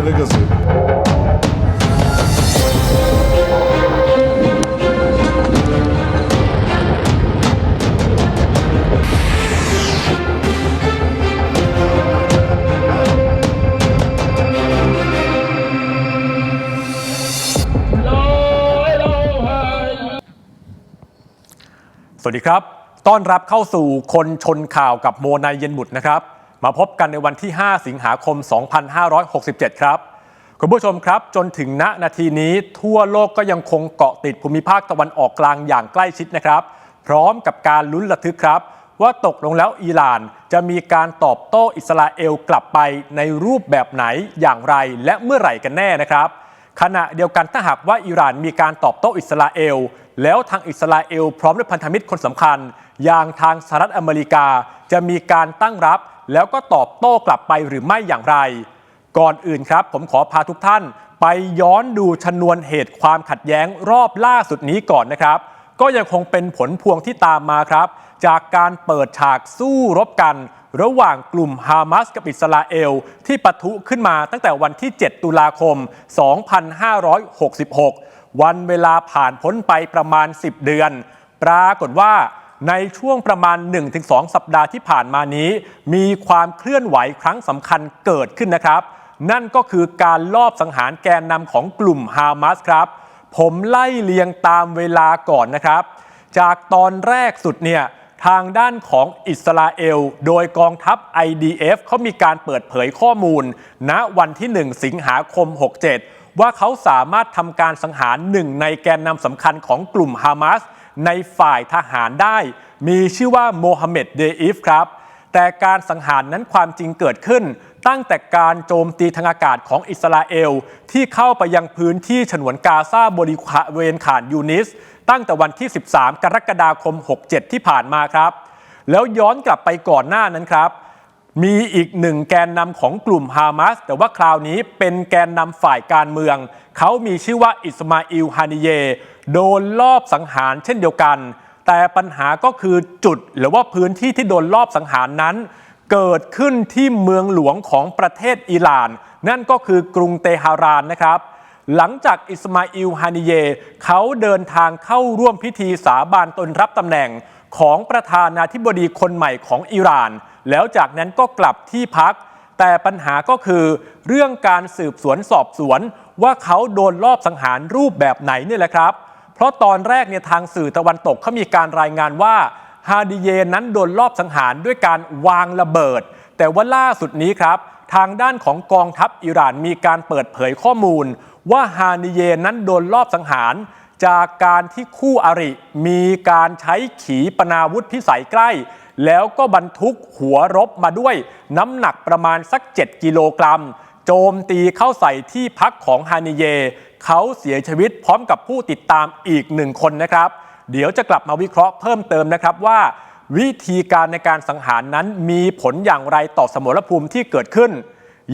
Delegası. Hello, สวัสดีครับ ต้อนรับเข้าสู่คนชนข่าวกับโมนายเย็นบุตรนะครับ มาพบกันในวันที่ 5 สิงหาคม 2567 ครับ คุณผู้ชมครับ จนถึงณนาทีนี้ทั่วโลกก็ยังคงเกาะติดภูมิภาคตะวันออกกลางอย่างใกล้ชิดนะครับ พร้อมกับการลุ้นระทึกครับ ว่าตกลงแล้วอิหร่าน จะมีการตอบโต้อิสราเอลกลับไปในรูปแบบไหนอย่างไรและเมื่อไหร่กันแน่นะครับ ขณะเดียวกันถ้าหากว่าอิหร่านมีการตอบโต้อิสราเอล แล้วทางอิสราเอล พร้อมด้วยพันธมิตรคนสำคัญ อย่างทางสหรัฐอเมริกา จะมีการตั้งรับ แล้วก็ตอบโต้กลับไปหรือไม่อย่างไร ก่อนอื่นครับ ผมขอพาทุกท่าน ไปย้อนดูชนวนเหตุความขัดแย้งรอบล่าสุดนี้ก่อนนะครับ ก็ยังคงเป็นผลพวงที่ตามมาครับ จากการเปิดฉากสู้รบกัน ระหว่างกลุ่มฮามาสกับอิสราเอล ที่ปะทุขึ้นมาตั้งแต่วันที่ 7 ตุลาคม 2566 วันเวลาผ่านพ้นไปประมาณ 10 เดือน ปรากฏว่า ในช่วงประมาณ 1-2 สัปดาห์ที่ผ่านมานี้ มีความเคลื่อนไหวครั้งสำคัญเกิดขึ้นนะครับ นั่นก็คือการลอบสังหารแกนนำของกลุ่มฮามาสครับ ผมไล่เลียงตามเวลาก่อนนะครับ จากตอนแรกสุดเนี่ยทางด้านของอิสราเอล โดยกองทัพ IDF เขามีการเปิดเผยข้อมูลณวันที่ 1 สิงหาคม 67 ว่าเขาสามารถทำการสังหารหนึ่งในแกนนำสำคัญของกลุ่มฮามาส ในฝ่ายทหารได้ มีชื่อว่าโมฮัมเหม็ดเดอิฟครับ แต่การสังหารนั้นความจริงเกิดขึ้น ตั้งแต่การโจมตีทางอากาศของอิสราเอล ที่เข้าไปยังพื้นที่ฉนวนกาซาบริเวณขานยูนิส ตั้งแต่วันที่ 13 กรกฎาคม 67 ที่ผ่านมาครับ แล้วย้อนกลับไปก่อนหน้านั้นครับ มีอีกหนึ่งแกนนำของกลุ่มฮามาสแต่ว่าคราวนี้เป็นแกนนำฝ่ายการเมือง เขามีชื่อว่าอิสมาอิลฮานิเย โดนลอบสังหารเช่นเดียวกัน แต่ปัญหาก็คือจุดหรือว่าพื้นที่ที่โดนลอบสังหารนั้น เกิดขึ้นที่เมืองหลวงของประเทศอิหร่าน นั่นก็คือกรุงเตหะรานนะครับ หลังจากอิสมาอิลฮานิเย เขาเดินทางเข้าร่วมพิธีสาบานตนรับตำแหน่ง ของประธานาธิบดีคนใหม่ของอิหร่าน แล้วจากนั้นก็กลับที่พัก แต่ปัญหาก็คือเรื่องการสืบสวนสอบสวน ว่าเขาโดนลอบสังหารรูปแบบไหนเนี่ยแหละครับ เพราะตอนแรกเนี่ยทางสื่อตะวันตกเขามีการรายงานว่าฮาดิเยนั้นโดนลอบสังหารด้วยการวางระเบิด แต่ว่าล่าสุดนี้ครับ ทางด้านของกองทัพอิหร่านมีการเปิดเผยข้อมูล ว่าฮานิเยนั้นโดนลอบสังหาร จากการที่คู่อริมีการใช้ขีปนาวุธพิสัยใกล้ แล้วก็บรรทุกหัวรบมาด้วย น้ำหนักประมาณสัก 7 กิโลกรัม โจมตีเข้าใส่ที่พักของฮานิเย เขาเสียชีวิตพร้อมกับผู้ติดตามอีกหนึ่งคนนะครับ เดี๋ยวจะกลับมาวิเคราะห์เพิ่มเติมนะครับว่า วิธีการในการสังหารนั้นมีผลอย่างไรต่อสมรภูมิที่เกิดขึ้น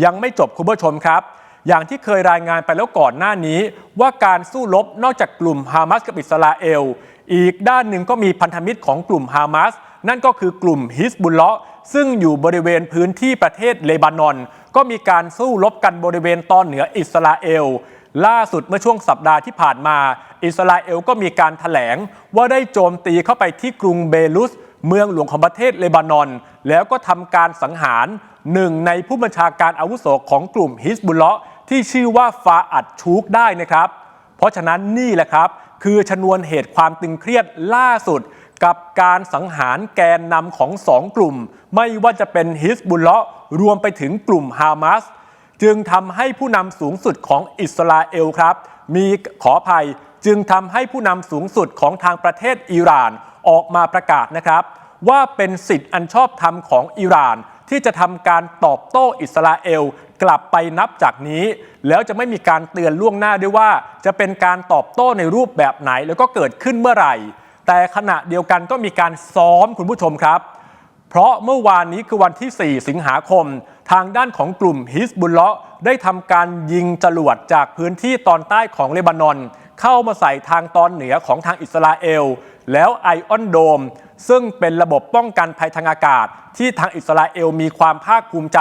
ยังไม่จบคุณผู้ชมครับ อย่างที่เคยรายงานไปแล้วก่อนหน้านี้ ว่าการสู้รบนอกจากกลุ่มฮามาสกับอิสราเอล อีกด้านหนึ่งก็มีพันธมิตรของกลุ่มฮามาสนั่นก็คือกลุ่มฮิสบุลเลาะห์ซึ่งอยู่บริเวณพื้นที่ประเทศเลบานอน ก็มีการสู้รบกันบริเวณตอนเหนืออิสราเอล ล่าสุดเมื่อช่วงสัปดาห์ที่ผ่านมา อิสราเอลก็มีการถแถลง ว่าได้โจมตีเข้าไปที่กรุงเบรุส เมืองหลวงของประเทศเลบานอน แล้วก็ทำการสังหารหนึ่งในผู้บัญชาการอาวุโสของกลุ่มฮิสบุลเลาะห์ ที่ชื่อว่าฟาอัดชูกได้นะครับ เพราะฉะนั้นนี่แหละครับ คือชนวนเหตุความตึงเครียดล่าสุด กับการสังหารแกนนำของสองกลุ่ม ไม่ว่าจะเป็นฮิสบุลเลาะห์รวมไปถึงกลุ่มฮามาสจึงทำให้ผู้นำสูงสุดของอิสราเอลครับ มีขออภัยจึงทำให้ผู้นำสูงสุดของทางประเทศอิหร่านออกมาประกาศนะครับ ว่าเป็นสิทธิ์อันชอบธรรมของอิหร่าน ที่จะทำการตอบโต้อิสราเอลกลับไปนับจากนี้ แล้วจะไม่มีการเตือนล่วงหน้าด้วยว่า จะเป็นการตอบโต้ในรูปแบบไหน แล้วก็เกิดขึ้นเมื่อไหร่ แต่ขณะเดียวกันก็มีการซ้อมคุณผู้ชมครับ เพราะเมื่อวานนี้คือวันที่ 4 สิงหาคม ทางด้านของกลุ่มฮิสบุลเลาะห์ได้ทำการยิงจรวดจากพื้นที่ตอนใต้ของเลบานอน เข้ามาใส่ทางตอนเหนือของทางอิสราเอล แล้วไอออนโดม ซึ่งเป็นระบบป้องกันภัยทางอากาศ ที่ทางอิสราเอลมีความภาคภูมิใจ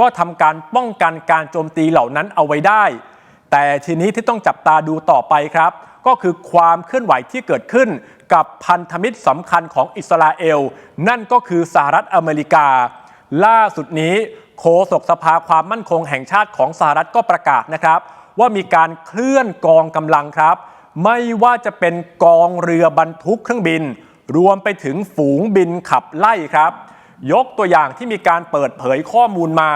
ก็ทำการป้องกันการโจมตีเหล่านั้นเอาไว้ได้ แต่ทีนี้ที่ต้องจับตาดูต่อไปครับ ก็คือความเคลื่อนไหวที่เกิดขึ้น กับพันธมิตรสำคัญของอิสราเอล นั่นก็คือสหรัฐอเมริกา ล่าสุดนี้โฆษกสภาความมั่นคงแห่งชาติของสหรัฐก็ประกาศนะครับ ว่ามีการเคลื่อนกองกำลังครับ ไม่ว่าจะเป็นกองเรือบรรทุกเครื่องบิน รวมไปถึงฝูงบินขับไล่ครับ ยกตัวอย่างที่มีการเปิดเผยข้อมูลมา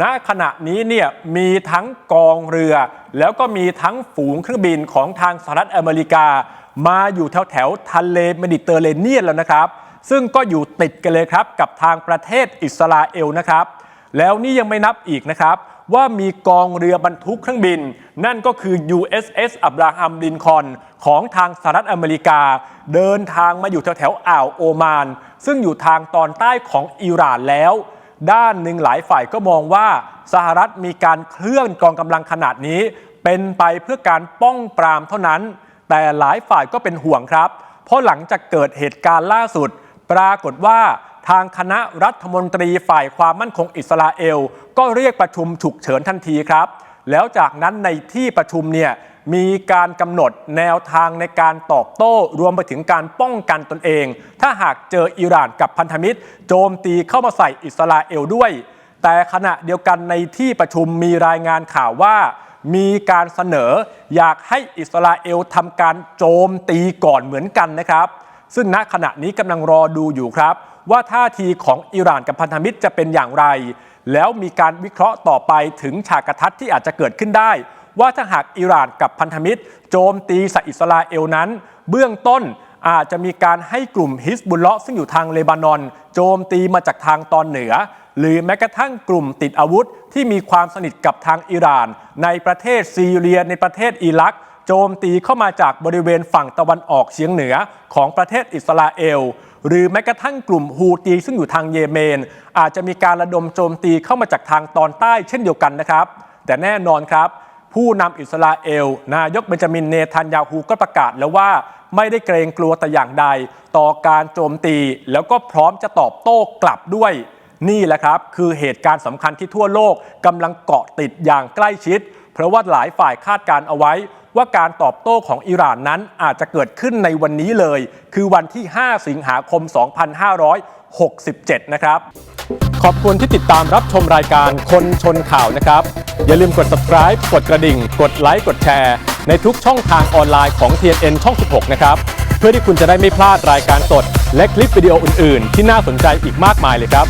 ณขณะนี้เนี่ยมีทั้งกองเรือ แล้วก็มีทั้งฝูงเครื่องบินของทางสหรัฐอเมริกา มาอยู่แถวแถวทะเลเมดิเตอร์เรเนียนแล้วนะครับ ซึ่งก็อยู่ติดกันเลยครับกับทางประเทศอิสราเอลนะครับ แล้วนี่ยังไม่นับอีกนะครับ ว่ามีกองเรือบรรทุกเครื่องบิน นั่นก็คือ USS อับราฮัมลินคอนของทางสหรัฐอเมริกา เดินทางมาอยู่แถวแถวอ่าวโอมาน ซึ่งอยู่ทางตอนใต้ของอิหร่านแล้ว ด้านหนึ่งหลายฝ่ายก็มองว่าสหรัฐมีการเคลื่อนกองกำลังขนาดนี้ เป็นไปเพื่อการป้องปรามเท่านั้น แต่หลายฝ่ายก็เป็นห่วงครับ เพราะหลังจากเกิดเหตุการณ์ล่าสุด ปรากฏว่า ทางคณะรัฐมนตรีฝ่ายความมั่นคงอิสราเอล ก็เรียกประชุมฉุกเฉินทันทีครับ แล้วจากนั้นในที่ประชุมเนี่ยมีการกำหนดแนวทางในการตอบโต้รวมไปถึงการป้องกันตนเอง ถ้าหากเจออิหร่านกับพันธมิตร โจมตีเข้ามาใส่อิสราเอลด้วย แต่ขณะเดียวกันในที่ประชุมมีรายงานข่าวว่ามีการเสนออยากให้อิสราเอลทำการโจมตีก่อนเหมือนกันนะครับ ซึ่งณขณะนี้กำลังรอดูอยู่ครับ ว่าท่าทีของอิหร่านกับพันธมิตรจะเป็นอย่างไร แล้วมีการวิเคราะห์ต่อไปถึงฉากกระทัศน์ที่อาจจะเกิดขึ้นได้ ว่าถ้าหากอิหร่านกับพันธมิตร โจมตีสอิสราเอลนั้น เบื้องต้นอาจจะมีการให้กลุ่มฮิสบุลเลาะห์ซึ่งอยู่ทางเลบานอน โจมตีมาจากทางตอนเหนือ หรือแม้กระทั่งกลุ่มติดอาวุธที่มีความสนิทกับทางอิหร่าน ในประเทศซีเรียในประเทศอิรัก โจมตีเข้ามาจากบริเวณฝั่งตะวันออกเฉียงเหนือของประเทศอิสราเอล หรือแม้กระทั่งกลุ่มฮูตีซึ่งอยู่ทางเยเมน อาจจะมีการระดมโจมตีเข้ามาจากทางตอนใต้เช่นเดียวกันนะครับ แต่แน่นอนครับ ผู้นำอิสราเอล นายกเบนจามินเนทันยาฮูก็ประกาศแล้วว่าไม่ได้เกรงกลัวแต่อย่างใด ต่อการโจมตีแล้วก็พร้อมจะตอบโต้กลับด้วยนี่แหละครับ คือเหตุการณ์สำคัญที่ทั่วโลกกำลังเกาะติดอย่างใกล้ชิด เพราะว่าหลายฝ่ายคาดการเอาไว้ ว่าการตอบโต้ของอิหร่านนั้นอาจจะเกิดขึ้นในวันนี้เลย คือวันที่ 5 สิงหาคม 2567 นะครับ ขอบคุณที่ติดตามรับชมรายการคนชนข่าวนะครับ อย่าลืมกด subscribe กดกระดิ่ง กดไลค์กดแชร์ ในทุกช่องทางออนไลน์ของ TNN ช่อง 16 นะครับ เพื่อที่คุณจะได้ไม่พลาดรายการสด และคลิปวิดีโออื่น ๆ ที่น่าสนใจอีกมากมายเลยครับ